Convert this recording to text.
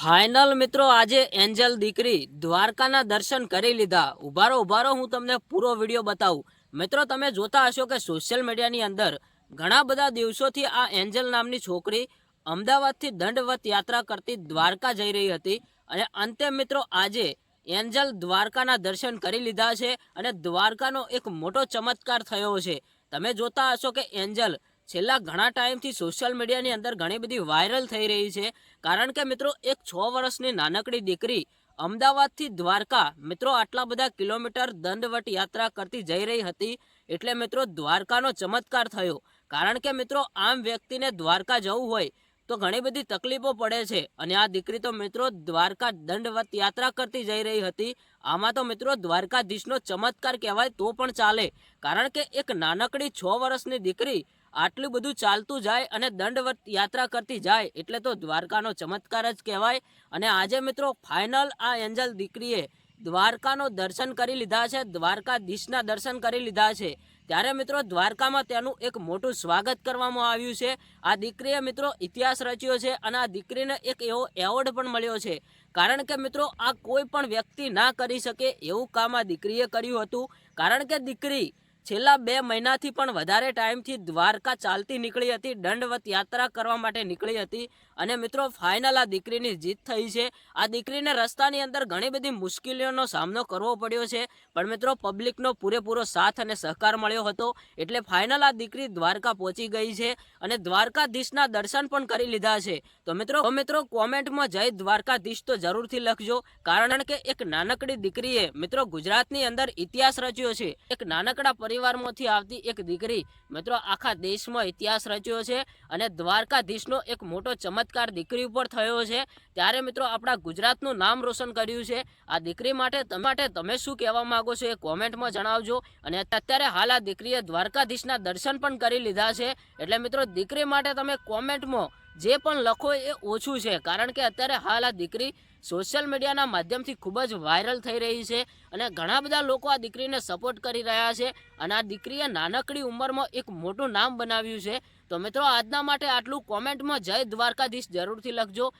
Final મિત્રો, આજે Angel દીકરી દ્વારકાના દર્શન કરી લીધા. ઉભારો ઉભારો, હું તમને પૂરો વીડિયો બતાવું. મિત્રો, તમે જોતા હશો કે સોશિયલ મીડિયાની અંદર ઘણા બધા દિવસોથી આ એન્જલ નામની છોકરી અમદાવાદથી દંડવત યાત્રા કરતી દ્વારકા જઈ રહી હતી અને અંતે મિત્રો, આજે એન્જલ દ્વારકાના દર્શન કરી લીધા છે અને દ્વારકાનો એક મોટો ચમત્કાર થયો છે. તમે જોતા હશો કે એન્જલ છેલ્લા ઘણા ટાઈમથી સોશિયલ મીડિયાની અંદર ઘણી બધી વાયરલ થઈ રહી છે. કારણ કે મિત્રો, એક છ વર્ષની નાનકડી દીકરી અમદાવાદથી દ્વારકા, મિત્રો, આટલા બધા કિલોમીટર દંડવટ યાત્રા કરતી જઈ રહી હતી. એટલે મિત્રો, દ્વારકાનો ચમત્કાર થયો. કારણ કે મિત્રો, આમ વ્યક્તિને દ્વારકા જવું હોય તો ઘણી બધી તકલીફો પડે છે. અને આ દીકરી તો મિત્રો, દ્વારકા દંડવત યાત્રા કરતી જઈ રહી હતી. આમાં તો મિત્રો, દ્વારકાધીશનો ચમત્કાર કહેવાય તો પણ ચાલે. કારણ કે એક નાનકડી છ વર્ષની દીકરી આટલું બધું ચાલતું જાય અને દંડવત યાત્રા કરતી જાય એટલે તો દ્વારકાનો ચમત્કાર જ કહેવાય. અને આજે મિત્રો ફાઇનલ આ એન્જલ દીકરીએ દ્વારકાનો દર્શન કરી લીધા છે, દ્વારકાધીશના દર્શન કરી લીધા છે. ત્યારે મિત્રો દ્વારકામાં તેનું એક મોટું સ્વાગત કરવામાં આવ્યું છે. આ દીકરીએ મિત્રો ઇતિહાસ રચ્યો છે અને આ દીકરીને એક એવો એવોર્ડ પણ મળ્યો છે. કારણ કે મિત્રો આ કોઈ પણ વ્યક્તિ ના કરી શકે એવું કામ આ દીકરીએ કર્યું હતું. કારણ કે દીકરી છેલ્લા બે મહિનાથી પણ વધારે ટાઈમથી દ્વારકા ચાલતી નીકળી હતી, દંડવત યાત્રા કરવા માટે નીકળી હતી અને મિત્રો ફાઇનલ આ દીકરીની જીત થઈ છે. આ દીકરીને રસ્તાની અંદર ઘણી બધી મુશ્કેલીઓનો સામનો કરવો પડ્યો છે, પણ મિત્રો પબ્લિકનો પૂરેપૂરો સાથ અને સહકાર મળ્યો હતો. એટલે ફાઇનલ આ દીકરી દ્વારકા પહોંચી ગઈ છે અને દ્વારકાધીશના દર્શન પણ કરી લીધા છે. તો મિત્રો મિત્રો કોમેન્ટમાં જય દ્વારકાધીશ તો જરૂરથી લખજો, કારણ કે એક નાનકડી દીકરીએ મિત્રો ગુજરાતની અંદર ઇતિહાસ રચ્યો છે. એક નાનકડા પરિવારમાંથી આવતી એક દીકરી. મિત્રો, આખા દેશમાં ઇતિહાસ રચ્યો છે અને દ્વારકાધીશનો એક મોટો ચમત્કાર દીકરી ઉપર થયો છે. ત્યારે મિત્રો આપણા ગુજરાતનું નામ રોશન કર્યું છે. આ દીકરી માટે માટે તમે શું કહેવા માંગો છો એ કોમેન્ટમાં જણાવજો. અને અત્યારે હાલ આ દીકરીએ દ્વારકાધીશના દર્શન પણ કરી લીધા છે. એટલે મિત્રો દીકરી માટે તમે કોમેન્ટમાં જે પણ લખો એ ઓછું છે. કારણ કે અત્યારે હાલ આ દીકરી સોશિયલ મીડિયાના માધ્યમથી ખૂબ જ વાયરલ થઈ રહી છે અને ઘણા બધા લોકો આ દીકરીને સપોર્ટ કરી રહ્યા છે અને આ દીકરીએ નાનકડી ઉંમરમાં એક મોટું નામ બનાવ્યું છે. તો મિત્રો આજના માટે આટલું કોમેન્ટમાં જય દ્વારકાધીશ જરૂરથી લખજો.